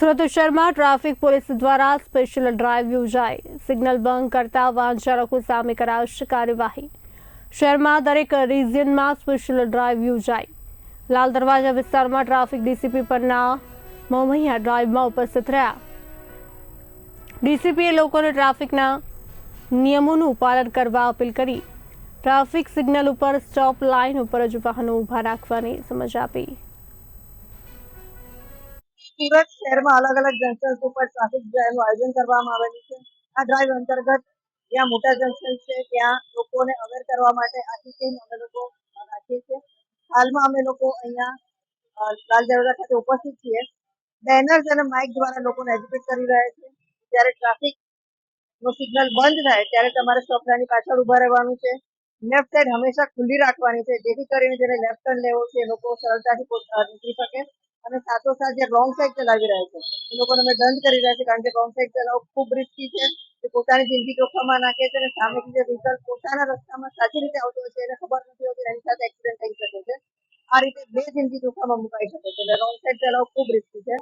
સુરત શહેરમાં traffic police દ્વારા special drive યોજાઈ. સિગ્નલ ભંગ કરતા વાહન ચાલકો સામે કરાશે કાર્યવાહી. શહેરમાં દરેક રિજિયનમાં સ્પેશિયલ ડ્રાઈવ યોજાઈ. લાલ દરવાજા વિસ્તારમાં ટ્રાફિક ડીસીપી પરના મોમૈયા ડ્રાઈવમાં ઉપસ્થિત રહ્યા. ડીસીપીએ લોકોને ટ્રાફિકના નિયમોનું પાલન કરવા અપીલ કરી. ટ્રાફિક સિગ્નલ ઉપર સ્ટોપ લાઇન ઉપર જ વાહનો ઊભા રાખવાની સમજ આપી. સુરત શહેરમાં અલગ અલગ જંકશન ઉપર ટ્રાફિક ડ્રાઈવનું આયોજન કરવામાં આવેલું છે. આ ડ્રાઈવ અંતર્ગત જ્યાં મોટા જંકશન છે. ત્યાં લોકોને અવેર કરવા માટે આખી ટીમ અમે લોકો રાખીએ છીએ. હાલમાં અમે લોકો અહીંયા લાલ દરવાજા ખાતે ઉપસ્થિત છીએ. બેનર્સ અને માઇક દ્વારા લોકોને એજ્યુકેટ કરી રહ્યા છે જ્યારે ટ્રાફિક નો સિગ્નલ બંધ થાય, ત્યારે તમારે સ્ટોપ પાછળ ઊભા રહેવાનું છે. લેફ્ટ સાઈડ હંમેશા ખુલ્લી રાખવાની છે. જેથી કરીને જેને લેફ્ટ ટર્ન લેવો છે લોકો સરળતાથી નીકળી શકે. સાથોસાથ જે રોંગ સાઈડ ચલાવી રહ્યા છે, એ લોકોને અમે દંડ કરી રહ્યા છે કારણ કે રોંગ સાઈડ ચલાવવું ખૂબ રિસ્કી છે. તે પોતાની જિંદગી જોખમમાં નાખે છે અને સામેથી જે વ્હીકલ પોતાના રસ્તામાં સાચી રીતે આવતો હોય છે, એને ખબર નથી હોતી એની સાથે એક્સિડન્ટ થઈ શકે છે. આ રીતે બે જિંદગી જોખમમાં મુકાઈ શકે છે એટલે રોંગ સાઈડ ચલાવવું ખૂબ રિસ્કી છે.